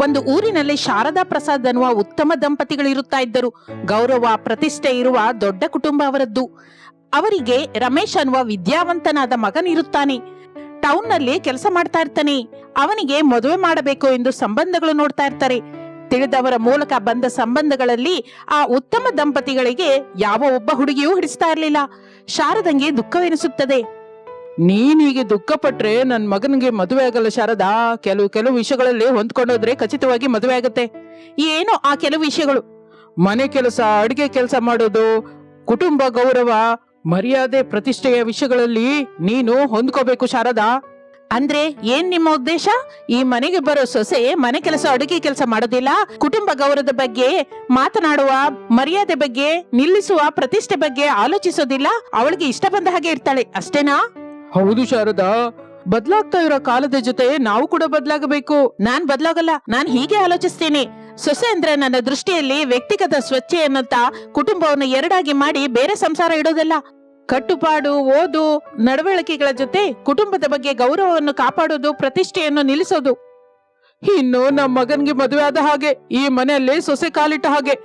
ಒಂದು ಊರಿನಲ್ಲಿ ಶಾರದಾ ಪ್ರಸಾದ್ ಅನ್ನುವ ಉತ್ತಮ ದಂಪತಿಗಳು ಇರುತ್ತಾ ಇದ್ದರು. ಗೌರವ, ಪ್ರತಿಷ್ಠೆ ಇರುವ ದೊಡ್ಡ ಕುಟುಂಬ ಅವರದ್ದು. ಅವರಿಗೆ ರಮೇಶ್ ಅನ್ನುವ ವಿದ್ಯಾವಂತನಾದ ಮಗನಿರುತ್ತಾನೆ ಟೌನ್ನಲ್ಲಿ ಕೆಲಸ ಮಾಡ್ತಾ ಇರ್ತಾನೆ. ಅವನಿಗೆ ಮದುವೆ ಮಾಡಬೇಕು ಎಂದು ಸಂಬಂಧಗಳು ನೋಡ್ತಾ ಇರ್ತಾರೆ. ತಿಳಿದವರ ಮೂಲಕ ಬಂದ ಸಂಬಂಧಗಳಲ್ಲಿ ಆ ಉತ್ತಮ ದಂಪತಿಗಳಿಗೆ ಯಾವ ಒಬ್ಬ ಹುಡುಗಿಯೂ ಹಿಡಿಸ್ತಾ ಇರಲಿಲ್ಲ. ಶಾರದಂಗೆ ದುಃಖವೆನಿಸುತ್ತದೆ. ನೀನೀಗೆ ದುಃಖ ಪಟ್ರೆ ನನ್ ಮಗನಿಗೆ ಮದುವೆ ಆಗಲ್ಲ ಶಾರದಾ. ಕೆಲವು ಕೆಲವು ವಿಷಯಗಳಲ್ಲಿ ಹೊಂದ್ಕೊಂಡೋದ್ರೆ ಖಚಿತವಾಗಿ ಮದುವೆ ಆಗತ್ತೆ. ಏನೋ ಆ ಕೆಲವು ವಿಷಯಗಳು? ಮನೆ ಕೆಲಸ, ಅಡುಗೆ ಕೆಲಸ ಮಾಡೋದು, ಕುಟುಂಬ ಗೌರವ, ಮರ್ಯಾದೆ, ಪ್ರತಿಷ್ಠೆಯ ವಿಷಯಗಳಲ್ಲಿ ನೀನು ಹೊಂದ್ಕೋಬೇಕು ಶಾರದಾ. ಅಂದ್ರೆ ಏನ್ ನಿಮ್ಮ ಉದ್ದೇಶ? ಈ ಮನೆಗೆ ಬರೋ ಸೊಸೆ ಮನೆ ಕೆಲಸ, ಅಡುಗೆ ಕೆಲಸ ಮಾಡೋದಿಲ್ಲ? ಕುಟುಂಬ ಗೌರವದ ಬಗ್ಗೆ ಮಾತನಾಡುವ, ಮರ್ಯಾದೆ ಬಗ್ಗೆ ನಿಲ್ಲಿಸುವ, ಪ್ರತಿಷ್ಠೆ ಬಗ್ಗೆ ಆಲೋಚಿಸೋದಿಲ್ಲ? ಅವಳಿಗೆ ಇಷ್ಟ ಬಂದ ಹಾಗೆ ಇರ್ತಾಳೆ, ಅಷ್ಟೇನಾ? ಹೌದು ಶಾರದಾ. ಬದಲಾಗ್ತಾ ಇರೋ ಕಾಲದ ಜೊತೆ ನಾವು ಕೂಡ ಬದಲಾಗಬೇಕು. ನಾನ್ ಬದಲಾಗಲ್ಲ, ನಾನ್ ಹೀಗೆ ಆಲೋಚಿಸ್ತೀನಿ. ಸೊಸೆ ಅಂದ್ರೆ ನನ್ನ ದೃಷ್ಟಿಯಲ್ಲಿ ವ್ಯಕ್ತಿಗತ ಸ್ವಚ್ಛ ಕುಟುಂಬವನ್ನ ಕುಟುಂಬವನ್ನು ಎರಡಾಗಿ ಮಾಡಿ ಬೇರೆ ಸಂಸಾರ ಇಡೋದಲ್ಲ. ಕಟ್ಟುಪಾಡು, ಓದು, ನಡವಳಿಕೆಗಳ ಜೊತೆ ಕುಟುಂಬದ ಬಗ್ಗೆ ಗೌರವವನ್ನು ಕಾಪಾಡೋದು, ಪ್ರತಿಷ್ಠೆಯನ್ನು ನಿಲ್ಲಿಸೋದು. ಇನ್ನು ನಮ್ಮ ಮಗನ್ಗೆ ಮದುವೆ ಆದ ಹಾಗೆ ಈ ಮನೆಯಲ್ಲಿ ಸೊಸೆ ಕಾಲಿಟ್ಟ ಹಾಗೆ